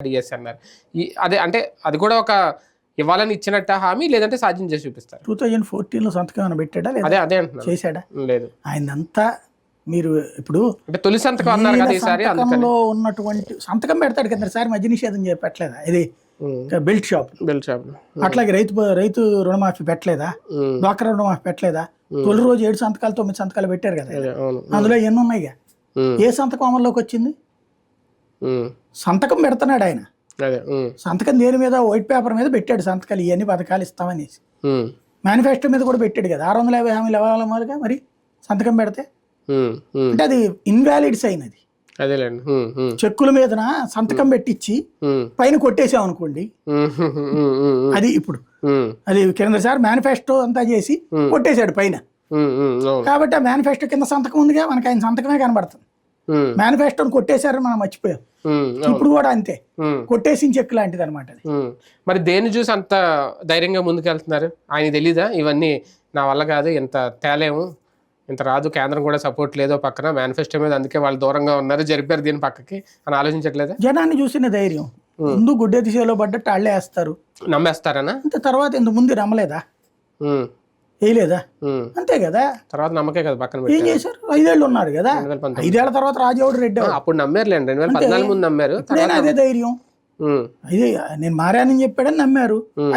DS అన్నారు. ఈ అదే అంటే అది కూడా ఒక ఇవ్వాలని ఇచ్చినట్ట హామీ లేదంటే సాధ్యం చేసి చూపిస్తారు. టూ థౌజండ్ ఫోర్టీన్లో సంతకం ఏమైనా పెట్టాడా లేదా? అదే అదే చేశాడా? లేదు. ఆయనంతా మీరు ఇప్పుడు అంటే తొలి సంతకం అన్నారు కదా ఈసారి సంతకంలో ఉన్నటువంటి సంతకం పెడతాడు కింద సారి మధ్య నిషేధం చేయ పెట్టలేదా ఇది బెల్ట్ షాప్. Bell shop. అట్లాగే రైతు రైతు రుణమాఫీ పెట్టలేదా? డ్వాక్రా రుణమాఫీ పెట్టలేదా? తొలి రోజు ఏడు సంతకాలు తొమ్మిది సంతకాలు పెట్టారు కదా అందులో ఎన్ని ఉన్నాయిగా? ఉమ్, ఏ సంతకం అమల్లోకి వచ్చింది? సంతకం పెడుతున్నాడు ఆయన. సంతకం దేని మీద? వైట్ పేపర్ మీద పెట్టాడు సంతకాలు ఇవన్నీ పథకాలు ఇస్తామనేసి మేనిఫెస్టో మీద కూడా పెట్టాడు కదా ఆరు వందల యాభై హామీలు ఇవ్వాలి మొదలుగా మరి సంతకం పెడితే? అంటే అది ఇన్వాలిడ్ సైన్ అది అదేలేండి చెక్కుల మీదన సంతకం పెట్టించి పైన కొట్టేసాం అనుకోండి. అది ఇప్పుడు. అది కింద సార్ మేనిఫెస్టో అంతా చేసి కొట్టేశాడు పైన. కాబట్టి ఆ మేనిఫెస్టో కింద సంతకం ఉందిగా మనకి ఆయన సంతకమే కనబడుతుంది. మేనిఫెస్టోని కొట్టేశారని మనం మర్చిపోయాం. ఇప్పుడు కూడా అంతే. కొట్టేసిన చెక్ లాంటిది అనమాట. మరి దేన్ని చూసి అంత ధైర్యంగా ముందుకెళ్తున్నారు? ఆయన తెలీదా? ఇవన్నీ నా వల్ల కాదు ఇంత తేలేము ఇంత రాదు కేంద్రం కూడా సపోర్ట్ లేదో పక్కన మేనిఫెస్టో మీద అందుకే వాళ్ళు దూరంగా ఉన్నారు జరిపారు దీని పక్కకి అని ఆలోచించట్లేదా? జనాన్ని చూసిన ధైర్యం. ముందు గుడ్డె దిశలో పడ్డట్టు వాళ్ళే వేస్తారు. నమ్మేస్తారనా? అంతే తర్వాత ఇంత ముందు నమ్మలేదా? వేయలేదా. అంతే కదా? తర్వాత నమ్మకే కదా పక్కన ఏం చేశారు? ఐదేళ్ళు ఉన్నారు కదా? ఐదేళ్ళ తర్వాత రాజేవుడు రెడ్డి. అప్పుడు నమ్మారులేండి రెండు వేల పద్నాలుగు ముందు నమ్మారు. నేను అదే ధైర్యం. ఇది నేను మారానని చెప్పాడని నమ్మారు.